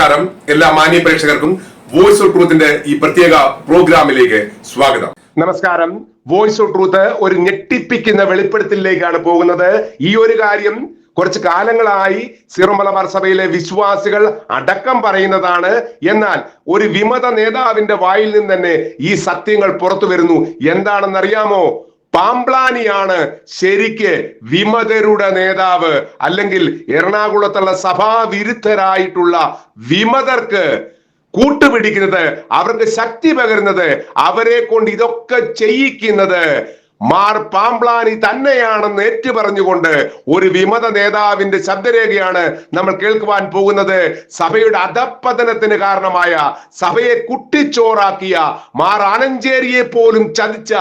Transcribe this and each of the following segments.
നമസ്കാരം. എല്ലാ മാന്യ പ്രേക്ഷകർക്കും വോയിസ് ഓഫ് ട്രൂത്തിന്റെ ഈ പ്രത്യേക പ്രോഗ്രാമിലേക്ക് സ്വാഗതം. നമസ്കാരം. വോയിസ് ഓഫ് ട്രൂത്ത് ഒരു ഞെട്ടിപ്പിക്കുന്ന വെളിപ്പെടുത്തലിലേക്കാണ് പോകുന്നത്. ഈ ഒരു കാര്യം കുറച്ച് കാലങ്ങളായി സിറോ മലബാർ സഭയിലെ വിശ്വാസികൾ അടക്കം പറയുന്നതാണ്. എന്നാൽ ഒരു വിമത നേതാവിന്റെ വായിൽ നിന്ന് തന്നെ ഈ സത്യങ്ങൾ പുറത്തു വരുന്നു. എന്താണെന്നറിയാമോ? പാംപ്ലാനിയാണ് ശരിക്ക് വിമതരുടെ നേതാവ്. അല്ലെങ്കിൽ എറണാകുളത്തുള്ള സഭാവിരുദ്ധരായിട്ടുള്ള വിമതർക്ക് കൂട്ടുപിടിക്കുന്നത് അവർക്ക് ശക്തി പകരുന്നത് അവരെ കൊണ്ട് ഇതൊക്കെ ചെയ്യിക്കുന്നത് മാർ പാംപ്ലാനി തന്നെയാണെന്ന് ഏറ്റു പറഞ്ഞുകൊണ്ട് ഒരു വിമത നേതാവിന്റെ ശബ്ദരേഖയാണ് നമ്മൾ കേൾക്കുവാൻ പോകുന്നത്. സഭയുടെ അധപ്പതനത്തിന് കാരണമായ സഭയെ കുട്ടിച്ചോറാക്കിയ മാർ ആനഞ്ചേരിയെ പോലും ചതിച്ച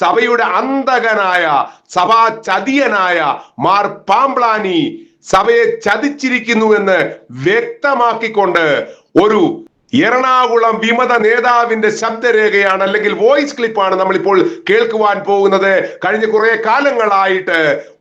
സഭയുടെ അന്തകനായ സഭാ ചതിയനായ മാർ പാംപ്ലാനി സഭയെ ചതിച്ചിരിക്കുന്നു എന്ന് വ്യക്തമാക്കിക്കൊണ്ട് ഒരു എറണാകുളം വിമത നേതാവിന്റെ ശബ്ദരേഖയാണ് അല്ലെങ്കിൽ വോയിസ് ക്ലിപ്പാണ് നമ്മളിപ്പോൾ കേൾക്കുവാൻ പോകുന്നത്. കഴിഞ്ഞ കുറെ കാലങ്ങളായിട്ട്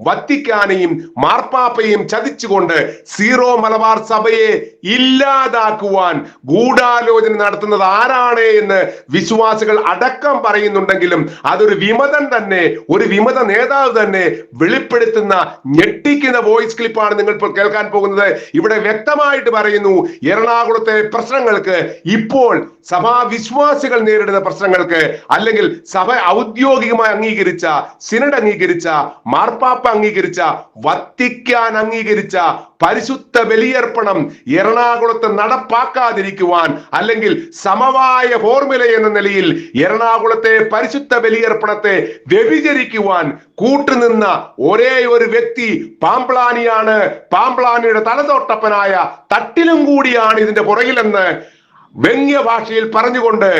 വത്തിക്കാനെയും മാർപ്പാപ്പയും ചതിച്ചുകൊണ്ട് സീറോ മലബാർ സഭയെ ഇല്ലാതാക്കുവാൻ ഗൂഢാലോചന നടത്തുന്നത് ആരാണ് എന്ന് വിശ്വാസികൾ അടക്കം പറയുന്നുണ്ടെങ്കിലും അതൊരു വിമതൻ തന്നെ ഒരു വിമത നേതാവ് തന്നെ വെളിപ്പെടുത്തുന്ന ഞെട്ടിക്കുന്ന വോയിസ് ക്ലിപ്പാണ് നിങ്ങൾ ഇപ്പോൾ കേൾക്കാൻ പോകുന്നത്. ഇവിടെ വ്യക്തമായിട്ട് പറയുന്നു എറണാകുളത്തെ പ്രശ്നങ്ങൾക്ക് ഇപ്പോൾ സഭാവിശ്വാസികൾ നേരിടുന്ന പ്രശ്നങ്ങൾക്ക് അല്ലെങ്കിൽ സഭ ഔദ്യോഗികമായി അംഗീകരിച്ച സിനഡ് അംഗീകരിച്ച മാർപ്പാപ്പ അംഗീകരിച്ച വത്തിക്കാൻ അംഗീകരിച്ച പരിശുദ്ധ ബലിയർപ്പണം എറണാകുളത്ത് നടപ്പാക്കാതിരിക്കുവാൻ അല്ലെങ്കിൽ സമവായ ഫോർമുല എന്ന നിലയിൽ എറണാകുളത്തെ പരിശുദ്ധ ബലിയർപ്പണത്തെ വ്യഭിചരിക്കുവാൻ കൂട്ടുനിന്ന ഒരേ ഒരു വ്യക്തി പാമ്പ്ലാനിയാണ് പാമ്പ്ലാനിയുടെ തലതോട്ടപ്പനായ തട്ടിലും കൂടിയാണ് ഇതിന്റെ പുറകിലെന്ന് വ്യംഗ്യ ഭാഷയിൽ പറഞ്ഞുകൊണ്ട്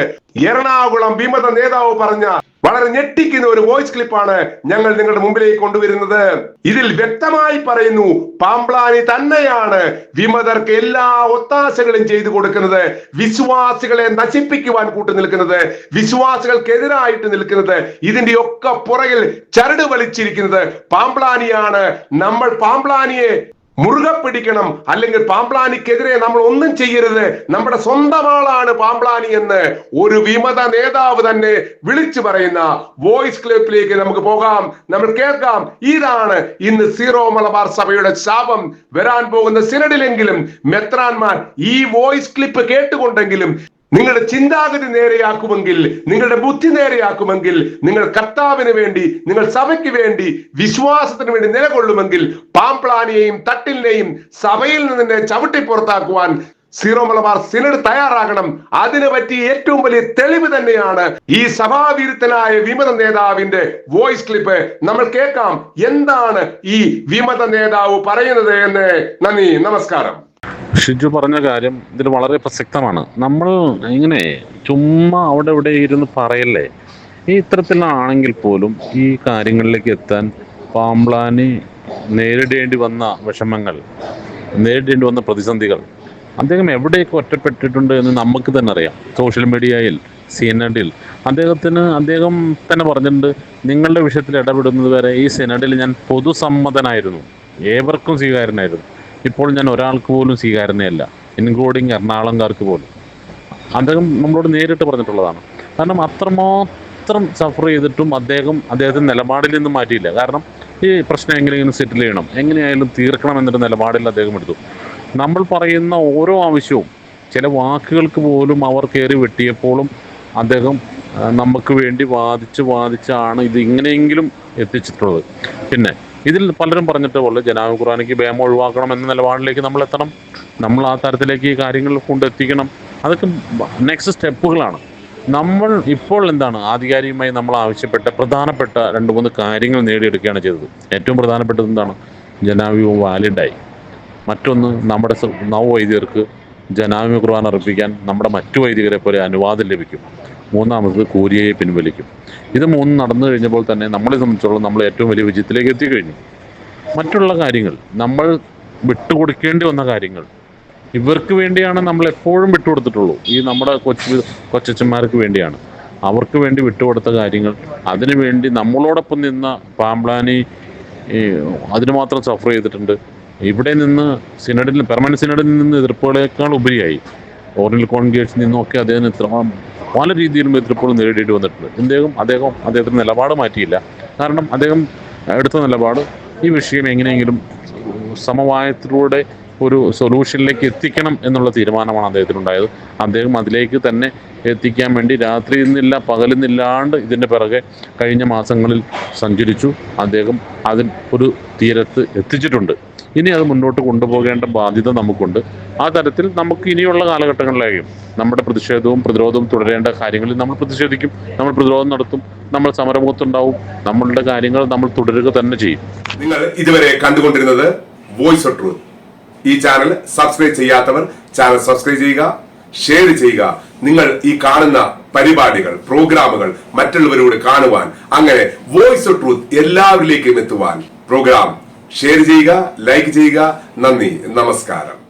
എറണാകുളം വിമത നേതാവ് പറഞ്ഞ വളരെ ഞെട്ടിക്കുന്ന ഒരു വോയിസ് ക്ലിപ്പാണ് ഞങ്ങൾ നിങ്ങളുടെ മുമ്പിലേക്ക് കൊണ്ടുവരുന്നത്. ഇതിൽ വ്യക്തമായി പറയുന്നു പാംപ്ലാനി തന്നെയാണ് വിമതർക്ക് എല്ലാ ഒത്താശകളും ചെയ്തു കൊടുക്കുന്നത്. വിശ്വാസികളെ നശിപ്പിക്കുവാൻ കൂട്ടു നിൽക്കുന്നത് വിശ്വാസികൾക്കെതിരായിട്ട് നിൽക്കുന്നത് ഇതിന്റെ ഒക്കെ പുറകിൽ ചരട് വലിച്ചിരിക്കുന്നത് പാംപ്ലാനിയാണ് നമ്മൾ പാംപ്ലാനിയെ മുറുകെ പിടിക്കണം. അല്ലെങ്കിൽ പാമ്പ്ലാനിക്കെതിരെ നമ്മൾ ഒന്നും ചെയ്യരുത്. നമ്മുടെ സ്വന്തം ആളാണ് പാംപ്ലാനി എന്ന് ഒരു വിമത നേതാവ് തന്നെ വിളിച്ചു പറയുന്ന വോയിസ് ക്ലിപ്പിലേക്ക് നമുക്ക് പോകാം. നമ്മൾ കേൾക്കാം. ഇതാണ് ഇന്ന് സീറോ മലബാർ സഭയുടെ ശാപം. വരാൻ പോകുന്ന സിനഡിലെങ്കിലും മെത്രാൻമാർ ഈ വോയിസ് ക്ലിപ്പ് കേട്ടുകൊണ്ടെങ്കിലും നിങ്ങളുടെ ചിന്താഗതി നേരെയാക്കുമെങ്കിൽ നിങ്ങളുടെ ബുദ്ധി നേരെയാക്കുമെങ്കിൽ നിങ്ങൾ കർത്താവിന് വേണ്ടി നിങ്ങൾ സഭയ്ക്ക് വേണ്ടി വിശ്വാസത്തിന് വേണ്ടി നിലകൊള്ളുമെങ്കിൽ പാംപ്ലാനിയെയും തട്ടിലിനെയും സഭയിൽ നിന്ന് ചവിട്ടി പുറത്താക്കുവാൻ സീറോ മലബാർ സിനഡ് തയ്യാറാകണം. അതിനു പറ്റി ഏറ്റവും വലിയ തെളിവ് തന്നെയാണ് ഈ സഭാവിരുദ്ധനായ വിമത നേതാവിന്റെ വോയിസ് ക്ലിപ്പ്. നമ്മൾ കേൾക്കാം എന്താണ് ഈ വിമത നേതാവ് പറയുന്നത് എന്ന്. നന്ദി നമസ്കാരം. ഷിജു പറഞ്ഞ കാര്യം ഇതിൽ വളരെ പ്രസക്തമാണ്. നമ്മൾ ഇങ്ങനെ ചുമ്മാ അവിടെ ഇവിടെ ഇരുന്ന് പറയല്ലേ? ഈ ഇത്തരത്തിലാണെങ്കിൽ പോലും ഈ കാര്യങ്ങളിലേക്ക് എത്താൻ പാമ്പ്ലാനി നേരിടേണ്ടി വന്ന വിഷമങ്ങൾ നേരിടേണ്ടി വന്ന പ്രതിസന്ധികൾ അദ്ദേഹം എവിടെയൊക്കെ ഒറ്റപ്പെട്ടിട്ടുണ്ട് എന്ന് നമുക്ക് തന്നെ അറിയാം. സോഷ്യൽ മീഡിയയിൽ സിനഡിൽ അദ്ദേഹത്തിന് അദ്ദേഹം തന്നെ പറഞ്ഞിട്ടുണ്ട് നിങ്ങളുടെ വിഷയത്തിൽ ഇടപെടുന്നത് വരെ ഈ സിനഡിൽ ഞാൻ പൊതുസമ്മതനായിരുന്നു. ഏവർക്കും സ്വീകാര്യനായിരുന്നു. ഇപ്പോൾ ഞാൻ ഒരാൾക്ക് പോലും സ്വീകാര്യനയല്ല ഇൻക്ലൂഡിങ് എറണാകുളംകാർക്ക് പോലും. അദ്ദേഹം നമ്മളോട് നേരിട്ട് പറഞ്ഞിട്ടുള്ളതാണ്. കാരണം അത്രമാത്രം സഫർ ചെയ്തിട്ടും അദ്ദേഹം അദ്ദേഹത്തിന്റെ നിലപാടിൽ നിന്ന് മാറ്റിയില്ല. കാരണം ഈ പ്രശ്നം എങ്ങനെയെങ്കിലും സെറ്റിൽ ചെയ്യണം? എങ്ങനെയായാലും തീർക്കണം എന്നൊരു നിലപാടിൽ അദ്ദേഹം എടുത്തു. നമ്മൾ പറയുന്ന ഓരോ ആവശ്യവും ചില വാക്കുകൾക്ക് പോലും അവർ കയറി വെട്ടിയപ്പോഴും അദ്ദേഹം നമുക്ക് വേണ്ടി വാദിച്ച് വാദിച്ചാണ് ഇത് ഇങ്ങനെയെങ്കിലും എത്തിച്ചിട്ടുള്ളത്. പിന്നെ ഇതിൽ പലരും പറഞ്ഞിട്ട് പോലെ ജനാബ് ഖുറാനിക്ക് ബേമ ഒഴിവാക്കണം എന്ന നിലപാടിലേക്ക് നമ്മൾ എത്തണം. നമ്മൾ ആ തരത്തിലേക്ക് ഈ കാര്യങ്ങൾ കൊണ്ടെത്തിക്കണം. അതൊക്കെ നെക്സ്റ്റ് സ്റ്റെപ്പുകളാണ് നമ്മൾ ഇപ്പോൾ എന്താണ് ആധികാരികമായി നമ്മൾ ആവശ്യപ്പെട്ട പ്രധാനപ്പെട്ട രണ്ട് മൂന്ന് കാര്യങ്ങൾ നേടിയെടുക്കുകയാണ് ചെയ്തത്. ഏറ്റവും പ്രധാനപ്പെട്ടത് എന്താണ്? ജനാബിയും വാലിഡായി മറ്റൊന്ന് നമ്മുടെ നവവൈദികർക്ക് ജനാവി ഖുർആൻ അർപ്പിക്കാൻ നമ്മുടെ മറ്റു വൈദികരെ പോലെ അനുവാദം ലഭിക്കും. മൂന്നാമത് കൂരിയയെ പിൻവലിക്കും. ഇത് മൂന്ന് നടന്നു കഴിഞ്ഞപ്പോൾ തന്നെ നമ്മളെ സംബന്ധിച്ചോളം നമ്മൾ ഏറ്റവും വലിയ വിജയത്തിലേക്ക് എത്തിക്കഴിഞ്ഞു മറ്റുള്ള കാര്യങ്ങൾ നമ്മൾ വിട്ടുകൊടുക്കേണ്ടി വന്ന കാര്യങ്ങൾ ഇവർക്ക് വേണ്ടിയാണ് നമ്മൾ എപ്പോഴും വിട്ടുകൊടുത്തിട്ടുള്ളൂ. ഈ നമ്മുടെ കൊച്ചു കൊച്ചന്മാർക്ക് വേണ്ടിയാണ്. അവർക്ക് വേണ്ടി വിട്ടുകൊടുത്ത കാര്യങ്ങൾ അതിനു വേണ്ടി നമ്മളോടൊപ്പം നിന്ന പാമ്പ്ലാനി അതിന് മാത്രം സഫർ ചെയ്തിട്ടുണ്ട്. ഇവിടെ നിന്ന് സിനഡിൽ പെർമനന്റ് സിനഡിൽ നിന്ന് എതിർപ്പുകളേക്കാൾ ഉപരിയായി. ഓറിയൽ കോൺഗ്രേറ്റ്സിൽ നിന്നൊക്കെ അദ്ദേഹം ഇത്ര പല രീതിയിലും എതിർപ്പുകൾ നേരിടേണ്ടി വന്നിട്ടുണ്ട്. അദ്ദേഹം അദ്ദേഹം അദ്ദേഹത്തിന്റെ നിലപാട് മാറ്റിയില്ല. കാരണം അദ്ദേഹം എടുത്ത നിലപാട് ഈ വിഷയം എങ്ങനെയെങ്കിലും സമവായത്തിലൂടെ ഒരു സൊല്യൂഷനിലേക്ക് എത്തിക്കണം എന്നുള്ള തീരുമാനമാണ് അദ്ദേഹത്തിനുണ്ടായത്. അദ്ദേഹം അതിലേക്ക് തന്നെ എത്തിക്കാൻ വേണ്ടി രാത്രി നിന്നില്ല പകലിൽ നിന്നില്ലാണ്ട് ഇതിന്റെ പിറകെ കഴിഞ്ഞ മാസങ്ങളിൽ സഞ്ചരിച്ചു. അദ്ദേഹം അതിൽ ഒരു തീരത്ത് എത്തിച്ചിട്ടുണ്ട്. ഇനി അത് മുന്നോട്ട് കൊണ്ടുപോകേണ്ട ബാധ്യത നമുക്കുണ്ട്. ആ തരത്തിൽ നമുക്ക് ഇനിയുള്ള കാലഘട്ടങ്ങളിലേക്കും നമ്മുടെ പ്രതിഷേധവും പ്രതിരോധവും തുടരേണ്ട കാര്യങ്ങളിൽ നമ്മൾ പ്രതിഷേധിക്കും നമ്മൾ പ്രതിരോധം നടത്തും നമ്മൾ സമരമുഖത്തുണ്ടാവും നമ്മളുടെ കാര്യങ്ങൾ നമ്മൾ തുടരുക തന്നെ ചെയ്യും. നിങ്ങൾ ഇതുവരെ കണ്ടുകൊണ്ടിരുന്നത് വോയിസ് ഓഫ് ട്രൂത്ത് ഈ ചാനൽ സബ്സ്ക്രൈബ് ചെയ്യാത്തവർ ചാനൽ സബ്സ്ക്രൈബ് ചെയ്യുക ഷെയർ ചെയ്യുക. നിങ്ങൾ ഈ കാണുന്ന പരിപാടികൾ പ്രോഗ്രാമുകൾ മറ്റുള്ളവരോട് കാണുവാൻ അങ്ങനെ വോയിസ് ഓഫ് ട്രൂത്ത് എല്ലാവരിലേക്കും എത്തുവാൻ പ്രോഗ്രാം ഷെയർ ചെയ്യുക ലൈക്ക് ചെയ്യുക. നന്ദി. നമസ്കാരം.